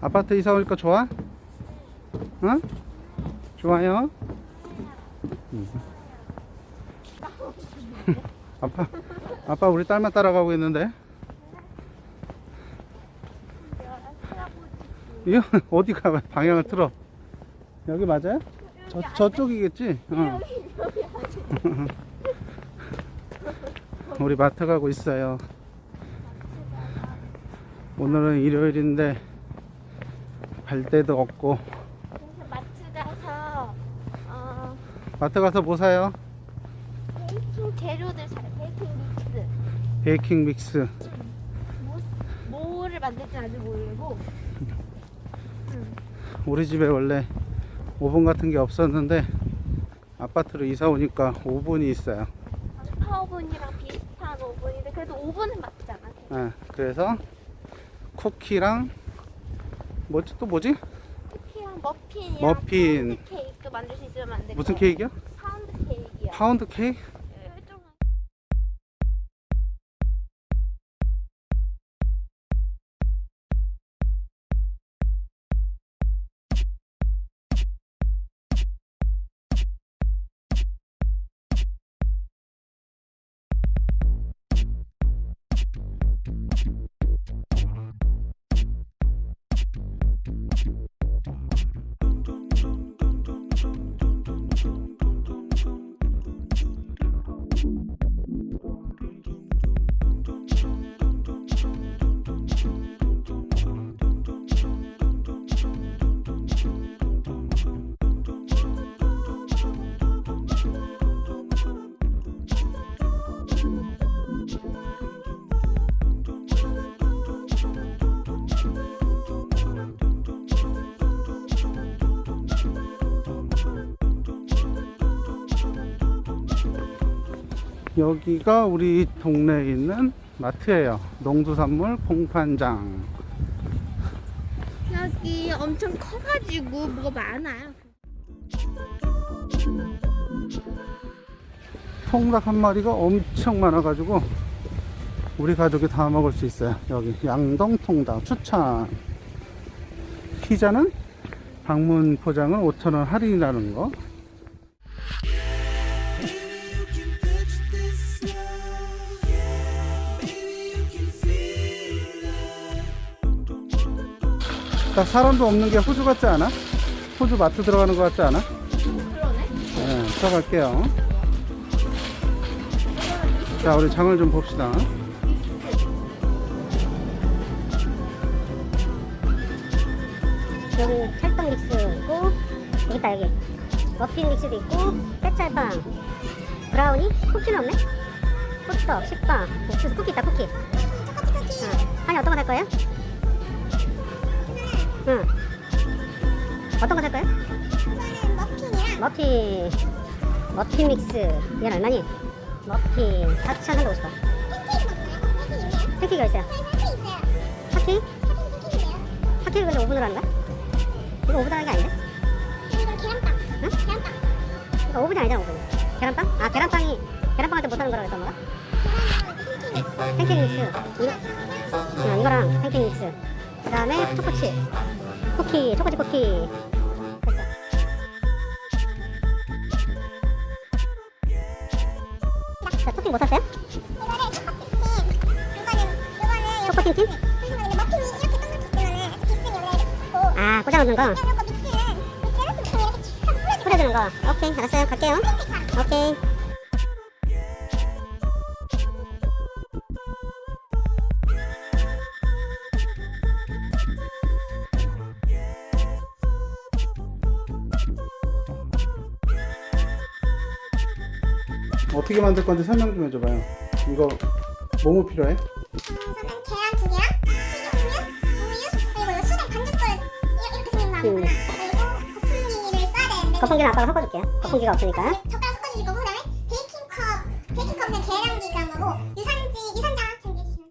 아파트 이사 오니까 좋아? 응? 좋아요? 음. 아빠, 아빠 우리 딸만 따라가고 있는데. 이거 어디 가? 방향을 틀어. 여기 맞아요? 저, 저쪽이겠지? 어. 우리 마트 가고 있어요. 오늘은 일요일인데 갈 데도 없고 그래서 마트 가서 어, 마트 가서 뭐 사요? 베이킹 재료들 사요. 베이킹 믹스. 베이킹 믹스. 뭐, 뭐를 만들지 아직 모르고. 우리 집에 원래 오븐 같은 게 없었는데 아파트로 이사 오니까 오븐이 있어요. 파오븐이랑 비슷한 오븐인데 그래도 오븐은 맞잖아. 예, 그래서 쿠키랑 뭐지 또 뭐지? 쿠키랑 머핀이랑 머핀. 파운드 케이크 만들 수 있으면 안 돼. 무슨 케이크야? 파운드 케이크야. 파운드 케이크? 여기가 우리 동네에 있는 마트예요. 농수산물 봉판장. 여기 엄청 커가지고 뭐가 많아요. 통닭 한 마리가 엄청 많아가지고 우리 가족이 다 먹을 수 있어요. 여기 양동 통닭 추천. 피자는 방문 포장은 5,000원 할인이라는 거. 딱 사람도 없는 게 호주 같지 않아? 호주 마트 들어가는 것 같지 않아? 그러네. 네, 들어갈게요. 자, 우리 장을 좀 봅시다. 여기 찰떡 믹스 있고 여기 있다 여기 머핀 믹스도 있고 떼짤빵 브라우니 쿠키는 없네 호떡 식빵 옥수수 쿠키 있다 쿠키 응. 아니 어떤 거 살 거예요? 응 어떤 거살 거예요? 이거는 머핀이랑 머핀 머핀 믹스 이건 얼마니? 머핀 4,350원 팬케이크가 있어요 핫케이크? 핫케이크 근데 오븐으로 하는 거야? 이거 오븐 하는 게 아닌데? 이거 계란빵. 응? 계란빵. 이거 오븐이 아니잖아 오븐 계란빵? 아 계란빵이 계란빵한테 못하는 거라고 했던 거가? 팬케이크 믹스 이거 응, 이거랑 팬케이크 믹스 그 다음에 초코칩 쿠키 초코칩 쿠키. 됐어 자 토핑 뭐 샀어요? 아 꽂아놓는 거? 뿌려주는 뿌려주는 거. 오케이 알았어요. 갈게요. 오케이 어떻게 만들 건지 설명 좀 해줘봐요. 이거 뭐뭐 필요해? 계란 두 개랑 식용유, 우유, 그리고 이 수냉 반죽돌 이렇게 생긴 거구나. 그리고 거품기를 써야 되는데 거품기는 아빠가 섞어줄게요 거품기가 없으니까 젓가락 섞어주실 거고 그다음에 베이킹컵, 베이킹컵은 계량기 그런 거고 유산지, 유산장 준비해 주시면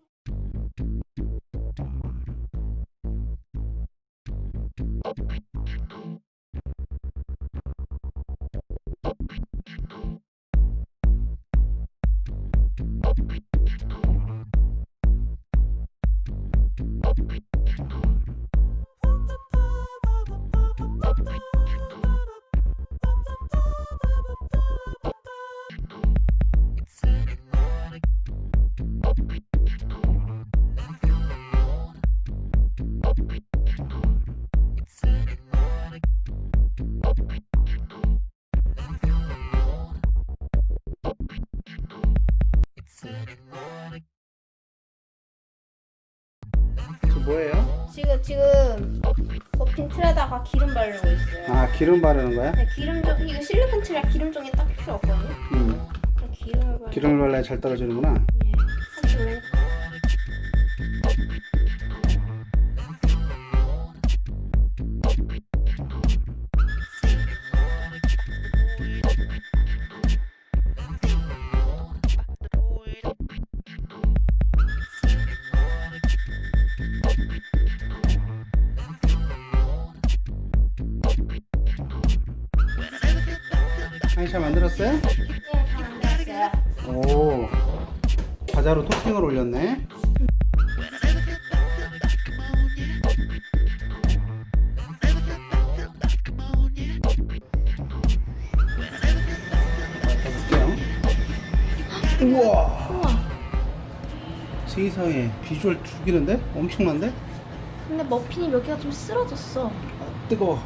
뭐예요? 지금 지금 머핀 틀에다가 기름 바르고 있어요. 아 기름 바르는 거야? 네, 기름 좀 이거 실리콘 틀이라 기름 종이 딱 필요 없거든요. 응 그냥 기름을 발. 기름을 발라야 잘 떨어지는구나 예. 하지만 만들었어요? 예, 다 만들었어요. 오 과자로 토핑을 올렸네 우와 우와. 세상에 비주얼 죽이는데? 엄청난데? 근데 머핀이 몇 개가 좀 쓰러졌어. 아, 뜨거워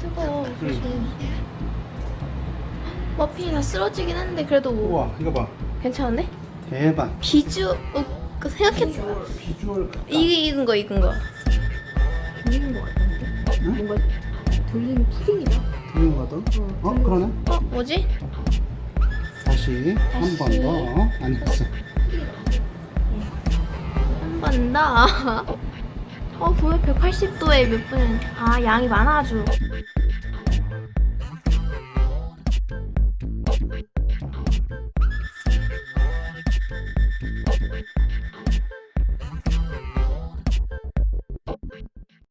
뜨거워. 응. 조심. 머핀이 다 쓰러지긴 했는데 그래도 우와 이거 봐 괜찮은데? 대박 비주 어, 그 생각했 비주얼 같다. 이 익은 거 익은 거. 돌리는 거 같은데? 응? 뭔가 돌리는 푸딩이다. 들린 거 더? 어 그러네 어 뭐지? 다시 한 다시. 번더 아니었어 한 번 더. 어 보면 180도에 몇 분. 아 양이 많아가지고.